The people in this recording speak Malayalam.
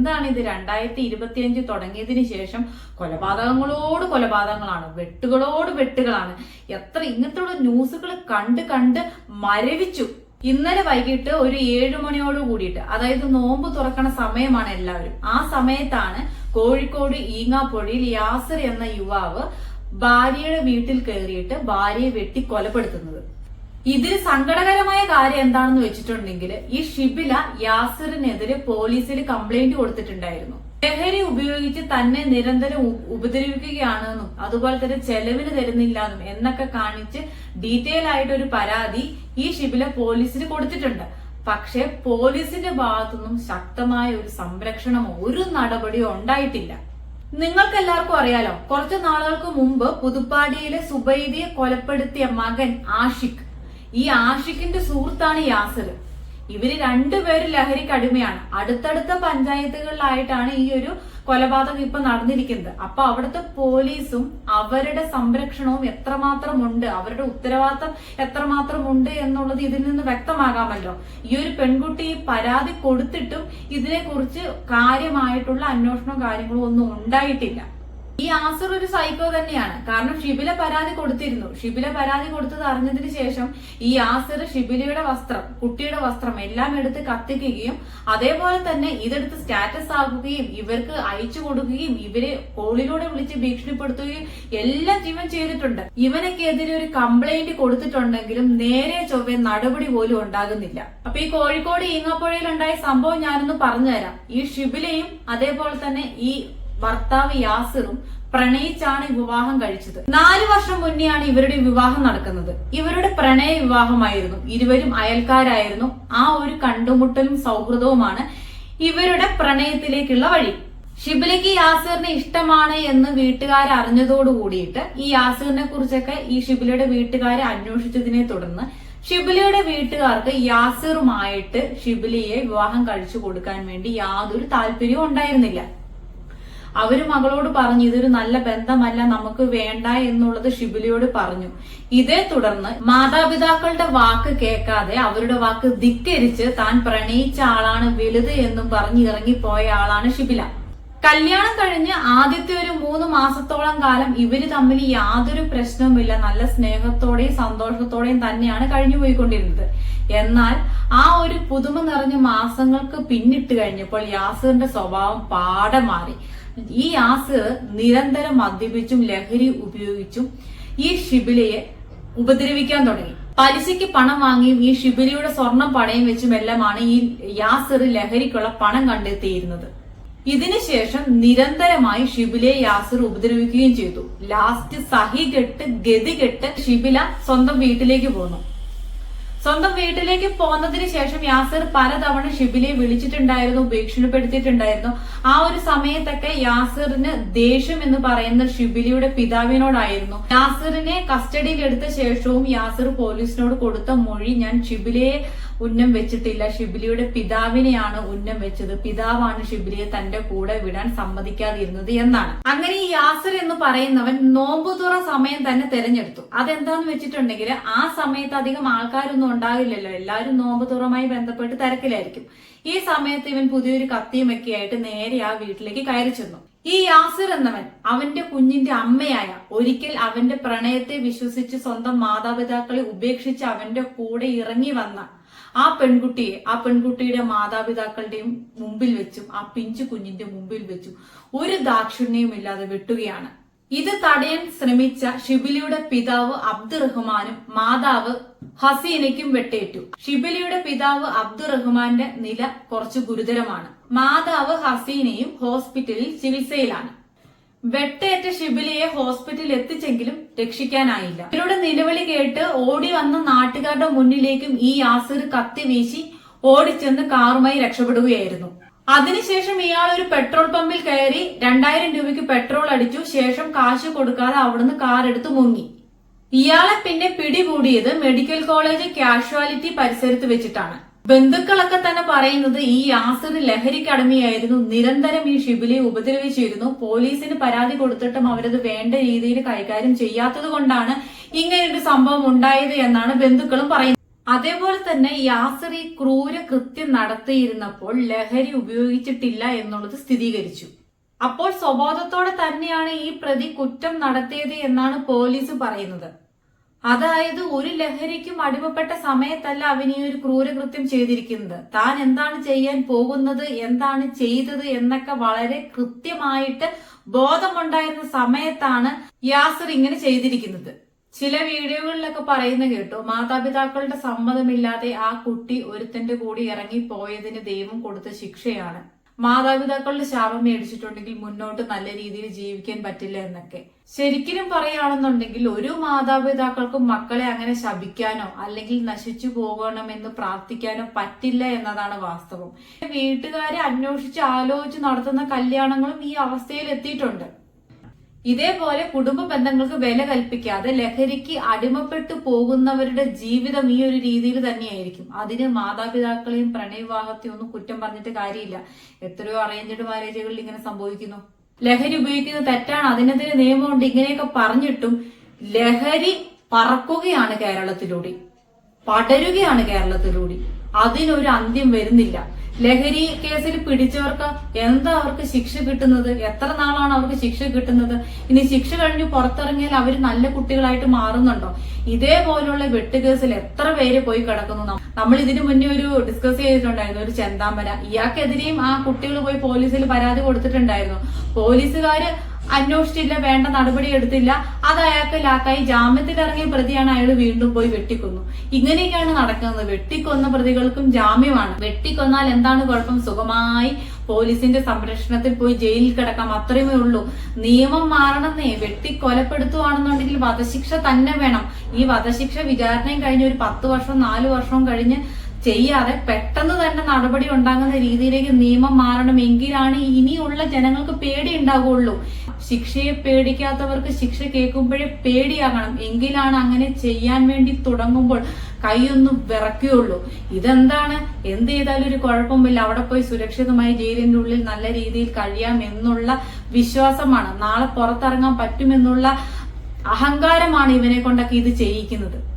എന്താണ് ഇത് രണ്ടായിരത്തി ഇരുപത്തിയഞ്ച് തുടങ്ങിയതിന് ശേഷം കൊലപാതകങ്ങളോട് കൊലപാതകങ്ങളാണ് വെട്ടുകളോട് വെട്ടുകളാണ്. എത്ര ഇങ്ങനത്തെ ന്യൂസുകൾ കണ്ട് കണ്ട് മരവിച്ചു. ഇന്നലെ വൈകിട്ട് ഒരു ഏഴു മണിയോട് കൂടിയിട്ട് അതായത് നോമ്പ് തുറക്കണ സമയമാണ് എല്ലാവരും. ആ സമയത്താണ് കോഴിക്കോട് ഈങ്ങാപ്പൊഴിയിൽ യാസർ എന്ന യുവാവ് ഭാര്യയുടെ വീട്ടിൽ കയറിയിട്ട് ഭാര്യയെ വെട്ടി കൊലപ്പെടുത്തുന്നത്. ഇതിൽ സങ്കടകരമായ കാര്യം എന്താണെന്ന് വെച്ചിട്ടുണ്ടെങ്കിൽ ഈ ഷിബില യാസറിനെതിരെ പോലീസിൽ കംപ്ലൈന്റ് കൊടുത്തിട്ടുണ്ടായിരുന്നു. ലഹരി ഉപയോഗിച്ച് തന്നെ നിരന്തരം ഉപദ്രവിക്കുകയാണെന്നും അതുപോലെ തന്നെ ചെലവിന് തരുന്നില്ലെന്നും എന്നൊക്കെ കാണിച്ച് ഡീറ്റെയിൽ ആയിട്ട് ഒരു പരാതി ഈ ഷിബില പോലീസിന് കൊടുത്തിട്ടുണ്ട്. പക്ഷെ പോലീസിന്റെ ഭാഗത്തുനിന്നും ശക്തമായ ഒരു സംരക്ഷണമോ ഒരു നടപടിയോ ഉണ്ടായിട്ടില്ല. നിങ്ങൾക്ക് എല്ലാവർക്കും അറിയാലോ കുറച്ചു നാളുകൾക്ക് മുമ്പ് പുതുപ്പാടിയിലെ സുബൈദിയെ കൊലപ്പെടുത്തിയ മകൻ ആഷിഖ്. ഈ ആഷിഖിന്റെ സുഹൃത്താണ് യാസർ. ഇവർ രണ്ടുപേരും ലഹരിക്ക് അടിമയാണ് അടുത്തടുത്ത പഞ്ചായത്തുകളിലായിട്ടാണ് ഈ ഒരു കൊലപാതകം ഇപ്പൊ നടന്നിരിക്കുന്നത്. അപ്പൊ അവിടുത്തെ പോലീസും അവരുടെ സംരക്ഷണവും എത്രമാത്രം ഉണ്ട് അവരുടെ ഉത്തരവാദിത്തം എത്രമാത്രം ഉണ്ട് എന്നുള്ളത് ഇതിൽ നിന്ന് വ്യക്തമാകാമല്ലോ. ഈ ഒരു പെൺകുട്ടി പരാതി കൊടുത്തിട്ടും ഇതിനെക്കുറിച്ച് കാര്യമായിട്ടുള്ള അന്വേഷണവും കാര്യങ്ങളും ഒന്നും ഉണ്ടായിട്ടില്ല. ഈ ആസർ ഒരു സൈക്കോ തന്നെയാണ്. കാരണം ഷിബില പരാതി കൊടുത്തിരുന്നു. ഷിബില പരാതി കൊടുത്തത് അറിഞ്ഞതിന് ശേഷം ഈ ആസർ ഷിബിലയുടെ വസ്ത്രം കുട്ടിയുടെ വസ്ത്രം എല്ലാം എടുത്ത് കത്തിക്കുകയും അതേപോലെ തന്നെ ഇതെടുത്ത് സ്റ്റാറ്റസ് ആക്കുകയും ഇവർക്ക് അയച്ചു കൊടുക്കുകയും ഇവരെ കോളിലൂടെ വിളിച്ച് ഭീഷണിപ്പെടുത്തുകയും എല്ലാം ജീവൻ ചെയ്തിട്ടുണ്ട്. ഇവനൊക്കെതിരെ ഒരു കംപ്ലൈന്റ് കൊടുത്തിട്ടുണ്ടെങ്കിലും നേരെ ചൊവ്വെ നടപടി പോലും ഉണ്ടാകുന്നില്ല. അപ്പൊ ഈ കോഴിക്കോട് ഈങ്ങാപ്പുഴയിൽ ഉണ്ടായ സംഭവം ഞാനൊന്ന് പറഞ്ഞുതരാം. ഈ ഷിബിലയും അതേപോലെ തന്നെ ഈ ഭർത്താവ് യാസിറും പ്രണയിച്ചാണ് വിവാഹം കഴിച്ചത്. നാലു വർഷം മുന്നെയാണ് ഇവരുടെ വിവാഹം നടക്കുന്നത്. ഇവരുടെ പ്രണയ വിവാഹമായിരുന്നു. ഇരുവരും അയൽക്കാരായിരുന്നു. ആ ഒരു കണ്ടുമുട്ടലും സൗഹൃദവുമാണ് ഇവരുടെ പ്രണയത്തിലേക്കുള്ള വഴി. ഷിബിലയ്ക്ക് യാസിറിനെ ഇഷ്ടമാണ് എന്ന് വീട്ടുകാർ അറിഞ്ഞതോട് കൂടിയിട്ട് ഈ യാസിറിനെ കുറിച്ചൊക്കെ ഈ ഷിബിലയുടെ വീട്ടുകാരെ അന്വേഷിച്ചതിനെ തുടർന്ന് ഷിബിലയുടെ വീട്ടുകാർക്ക് യാസിറുമായിട്ട് ഷിബിലയെ വിവാഹം കഴിച്ചു കൊടുക്കാൻ വേണ്ടി യാതൊരു താല്പര്യവും ഉണ്ടായിരുന്നില്ല. അവർ മകളോട് പറഞ്ഞു ഇതൊരു നല്ല ബന്ധമല്ല നമുക്ക് വേണ്ട എന്നുള്ളത് ഷിബിലിയോട് പറഞ്ഞു. ഇതേ തുടർന്ന് മാതാപിതാക്കളുടെ വാക്ക് കേൾക്കാതെ അവരുടെ വാക്ക് ധിക്കരിച്ച് താൻ പ്രണയിച്ച ആളാണ് വലുത് എന്നും പറഞ്ഞ് ഇറങ്ങിപ്പോയ ആളാണ് ഷിബില. കല്യാണം കഴിഞ്ഞ് ആദ്യത്തെ ഒരു മൂന്ന് മാസത്തോളം കാലം ഇവർ തമ്മിൽ യാതൊരു പ്രശ്നവുമില്ല നല്ല സ്നേഹത്തോടെയും സന്തോഷത്തോടെയും തന്നെയാണ് കഴിഞ്ഞു പോയിക്കൊണ്ടിരുന്നത് എന്നാൽ ആ ഒരു പുതുമ നിറഞ്ഞ മാസങ്ങൾക്ക് പിന്നിട്ട് കഴിഞ്ഞപ്പോൾ യാസിറിന്റെ സ്വഭാവം പാടെ മാറി ഈ യാസിർ നിരന്തരം മദ്യപിച്ചും ലഹരി ഉപയോഗിച്ചും ഈ ഷിബിലയെ ഉപദ്രവിക്കാൻ തുടങ്ങി. പലിശയ്ക്ക് പണം വാങ്ങിയും ഈ ഷിബിലിയുടെ സ്വർണം പണയം വെച്ചും എല്ലാമാണ് ഈ യാസിർ ലഹരിക്കുള്ള പണം കണ്ടെത്തിയിരുന്നത്. ഇതിനുശേഷം നിരന്തരമായി ഷിബിലെ യാസിർ ഉപദ്രവിക്കുകയും ചെയ്തു. ലാസ്റ്റ് സഹി കെട്ട് ഗതി കെട്ട് ഷിബില സ്വന്തം വീട്ടിലേക്ക് പോന്നു. സ്വന്തം വീട്ടിലേക്ക് പോന്നതിന് ശേഷം യാസിർ പലതവണ ഷിബിലെ വിളിച്ചിട്ടുണ്ടായിരുന്നു ഭീഷണിപ്പെടുത്തിയിട്ടുണ്ടായിരുന്നു. ആ ഒരു സമയത്തൊക്കെ യാസിറിന് ദേഷ്യം എന്ന് പറയുന്ന ഷിബിലിയുടെ പിതാവിനോടായിരുന്നു. യാസിറിനെ കസ്റ്റഡിയിൽ എടുത്ത ശേഷവും യാസിർ പോലീസിനോട് കൊടുത്ത മൊഴി ഞാൻ ഷിബിലയെ ഉന്നം വെച്ചിട്ടില്ല. ഷിബിലിയുടെ പിതാവിനെയാണ് ഉന്നം വെച്ചത്. പിതാവാണ് ഷിബിലിയെ തന്റെ കൂടെ വിടാൻ സമ്മതിക്കാതിരുന്നത് എന്നാണ്. അങ്ങനെ ഈ യാസർ എന്ന് പറയുന്നവൻ നോമ്പുതുറ സമയം തന്നെ തെരഞ്ഞെടുത്തു. അതെന്താന്ന് വെച്ചിട്ടുണ്ടെങ്കിൽ ആ സമയത്ത് അധികം ആൾക്കാരൊന്നും ഉണ്ടാകില്ലല്ലോ എല്ലാവരും നോമ്പുതുറമായി ബന്ധപ്പെട്ട് തിരക്കിലായിരിക്കും. ഈ സമയത്ത് ഇവൻ പുതിയൊരു കത്തിയുമൊക്കെ ആയിട്ട് നേരെ ആ വീട്ടിലേക്ക് കയറി ചെന്നു. ഈ യാസർ എന്നവൻ അവന്റെ കുഞ്ഞിന്റെ അമ്മയായ ഒരിക്കൽ അവന്റെ പ്രണയത്തെ വിശ്വസിച്ച് സ്വന്തം മാതാപിതാക്കളെ ഉപേക്ഷിച്ച് അവന്റെ കൂടെ ഇറങ്ങി വന്ന ആ പെൺകുട്ടിയെ ആ പെൺകുട്ടിയുടെ മാതാപിതാക്കളുടെയും മുമ്പിൽ വെച്ചും ആ പിഞ്ചു കുഞ്ഞിന്റെ മുമ്പിൽ വെച്ചും ഒരു ദാക്ഷിണ്യവും ഇല്ലാതെ വെട്ടുകയാണ്. ഇത് തടയാൻ ശ്രമിച്ച ഷിബിലിയുടെ പിതാവ് അബ്ദുറഹ്മാനും മാതാവ് ഹസീനയ്ക്കും വെട്ടേറ്റു. ഷിബിലിയുടെ പിതാവ് അബ്ദുറഹ്മാന്റെ നില കുറച്ച് ഗുരുതരമാണ്. മാതാവ് ഹസീനയും ഹോസ്പിറ്റലിൽ ചികിത്സയിലാണ്. വെട്ടേറ്റ ഷിബിലിയെ ഹോസ്പിറ്റലിൽ എത്തിച്ചെങ്കിലും രക്ഷിക്കാനായില്ല. ഇവരുടെ നിലവിളി കേട്ട് ഓടി വന്ന നാട്ടുകാരുടെ മുന്നിലേക്കും ഈ യാസിർ കത്തി വീശി ഓടിച്ചെന്ന് കാറുമായി രക്ഷപ്പെടുകയായിരുന്നു. അതിനുശേഷം ഇയാൾ ഒരു പെട്രോൾ പമ്പിൽ കയറി രണ്ടായിരം രൂപയ്ക്ക് പെട്രോൾ അടിച്ചു ശേഷം കാശ് കൊടുക്കാതെ അവിടുന്ന് കാർ എടുത്ത് മുങ്ങി. ഇയാളെ പിന്നെ പിടികൂടിയത് മെഡിക്കൽ കോളേജ് കാഷ്വാലിറ്റി പരിസരത്ത് വെച്ചിട്ടാണ്. ബന്ധുക്കളൊക്കെ തന്നെ പറയുന്നത് ഈ യാസിർ ലഹരിക്കടമയായിരുന്നു. നിരന്തരം ഈ ഷിബിലെ ഉപദ്രവിച്ചിരുന്നു. പോലീസിന് പരാതി കൊടുത്തിട്ടും അവരത് വേണ്ട രീതിയിൽ കൈകാര്യം ചെയ്യാത്തത് കൊണ്ടാണ് ഇങ്ങനെയൊരു സംഭവം ഉണ്ടായത് എന്നാണ് ബന്ധുക്കളും പറയുന്നത്. അതേപോലെ തന്നെ യാസർ ഈ ക്രൂര കൃത്യം നടത്തിയിരുന്നപ്പോൾ ലഹരി ഉപയോഗിച്ചിട്ടില്ല എന്നുള്ളത് സ്ഥിരീകരിച്ചു. അപ്പോൾ സ്വബോധത്തോടെ തന്നെയാണ് ഈ പ്രതി കുറ്റം നടത്തിയത് എന്നാണ് പോലീസ് പറയുന്നത്. അതായത് ഒരു ലഹരിക്കും അടിമപ്പെട്ട സമയത്തല്ല അവൻ ഈ ഒരു ക്രൂരകൃത്യം ചെയ്തിരിക്കുന്നത്. താൻ എന്താണ് ചെയ്യാൻ പോകുന്നത് എന്താണ് ചെയ്തത് എന്നൊക്കെ വളരെ കൃത്യമായിട്ട് ബോധമുണ്ടായിരുന്ന സമയത്താണ് യാസർ ഇങ്ങനെ ചെയ്തിരിക്കുന്നത്. ചില വീഡിയോകളിലൊക്കെ പറയുന്ന കേട്ടു മാതാപിതാക്കളുടെ സമ്മതമില്ലാതെ ആ കുട്ടി ഒരുത്തന്റെ കൂടി ഇറങ്ങി പോയതിന് ദൈവം കൊടുത്ത ശിക്ഷയാണ്. മാതാപിതാക്കളുടെ ശാപം മേടിച്ചിട്ടുണ്ടെങ്കിൽ മുന്നോട്ട് നല്ല രീതിയിൽ ജീവിക്കാൻ പറ്റില്ല എന്നൊക്കെ. ശരിക്കും പറയുകയാണെന്നുണ്ടെങ്കിൽ ഒരു മാതാപിതാക്കൾക്കും മക്കളെ അങ്ങനെ ശപിക്കാനോ അല്ലെങ്കിൽ നശിച്ചു പോകണമെന്ന് പ്രാർത്ഥിക്കാനോ പറ്റില്ല എന്നതാണ് വാസ്തവം. വീട്ടുകാരെ അന്വേഷിച്ച് ആലോചിച്ച് നടത്തുന്ന കല്യാണങ്ങളും ഈ അവസ്ഥയിൽ എത്തിയിട്ടുണ്ട്. ഇതേപോലെ കുടുംബ ബന്ധങ്ങൾക്ക് വില കൽപ്പിക്കാതെ ലഹരിക്ക് അടിമപ്പെട്ടു പോകുന്നവരുടെ ജീവിതം ഈ ഒരു രീതിയിൽ തന്നെയായിരിക്കും. അതിന് മാതാപിതാക്കളെയും പ്രണയവിവാഹത്തെയും ഒന്നും കുറ്റം പറഞ്ഞിട്ട് കാര്യമില്ല. എത്രയോ അറേഞ്ച്ഡ് മാരേജുകളിൽ ഇങ്ങനെ സംഭവിക്കുന്നു. ലഹരി ഉപയോഗിക്കുന്നത് തെറ്റാണ്. അതിനെതിരെ നിയമമുണ്ട്. ഇങ്ങനെയൊക്കെ പറഞ്ഞിട്ടും ലഹരി പറക്കുകയാണ് കേരളത്തിലൂടെ. പടരുകയാണ് കേരളത്തിലൂടെ. അതിനൊരു അന്ത്യം വരുന്നില്ല. ലഹരി കേസിൽ പിടിച്ചവർക്ക് എന്താ അവർക്ക് ശിക്ഷ കിട്ടുന്നത്? എത്ര നാളാണ് അവർക്ക് ശിക്ഷ കിട്ടുന്നത്? ഇനി ശിക്ഷ കഴിഞ്ഞ് പുറത്തിറങ്ങിയാൽ അവർ നല്ല കുട്ടികളായിട്ട് മാറുന്നുണ്ടോ? ഇതേപോലുള്ള വെട്ടുകേസിൽ എത്ര പേര് പോയി കിടക്കുന്നു? നമ്മൾ ഇതിനു മുന്നേ ഒരു ഡിസ്കസ് ചെയ്തിട്ടുണ്ടായിരുന്നു ഒരു ചെന്താമര. ഇയാൾക്കെതിരെയും ആ കുട്ടികൾ പോയി പോലീസിൽ പരാതി കൊടുത്തിട്ടുണ്ടായിരുന്നു. പോലീസുകാര് അന്വേഷിച്ചില്ല വേണ്ട നടപടി എടുത്തില്ല. അത് അയാൾക്ക് ലാക്കായി. ജാമ്യത്തിൽ ഇറങ്ങിയ പ്രതിയാണ് അയാൾ വീണ്ടും പോയി വെട്ടിക്കൊന്നു. ഇങ്ങനെയൊക്കെയാണ് നടക്കുന്നത്. വെട്ടിക്കൊന്ന പ്രതികൾക്കും ജാമ്യമാണ്. വെട്ടിക്കൊന്നാൽ എന്താണ് കുഴപ്പം? സുഖമായി പോലീസിന്റെ സംരക്ഷണത്തിൽ പോയി ജയിലിൽ കിടക്കാം. അത്രയുമേ ഉള്ളൂ. നിയമം മാറണമെന്നേ വെട്ടി കൊലപ്പെടുത്തുവാണെന്നുണ്ടെങ്കിൽ വധശിക്ഷ തന്നെ വേണം. ഈ വധശിക്ഷ വിചാരണയും കഴിഞ്ഞ് ഒരു പത്ത് വർഷം നാല് വർഷവും കഴിഞ്ഞ് ചെയ്യാതെ പെട്ടെന്ന് തന്നെ നടപടി ഉണ്ടാകുന്ന രീതിയിലേക്ക് നിയമം മാറണമെങ്കിലാണ് ഇനിയുള്ള ജനങ്ങൾക്ക് പേടി ഉണ്ടാകുള്ളൂ ശിക്ഷയെ പേടിക്കാത്തവർക്ക് ശിക്ഷ കേൾക്കുമ്പോഴേ പേടിയാകണം. എങ്കിലാണ് അങ്ങനെ ചെയ്യാൻ വേണ്ടി തുടങ്ങുമ്പോൾ കൈയൊന്നും വിറക്കുകയുള്ളൂ ഇതെന്താണ്? എന്ത് ചെയ്താലും ഒരു കുഴപ്പമില്ല. അവിടെ പോയി സുരക്ഷിതമായി ജയിലിന്റെ ഉള്ളിൽ നല്ല രീതിയിൽ കഴിയാം എന്നുള്ള വിശ്വാസമാണ്. നാളെ പുറത്തിറങ്ങാൻ പറ്റുമെന്നുള്ള അഹങ്കാരമാണ് ഇവനെ കൊണ്ടൊക്കെ ഇത് ചെയ്യിക്കുന്നത്.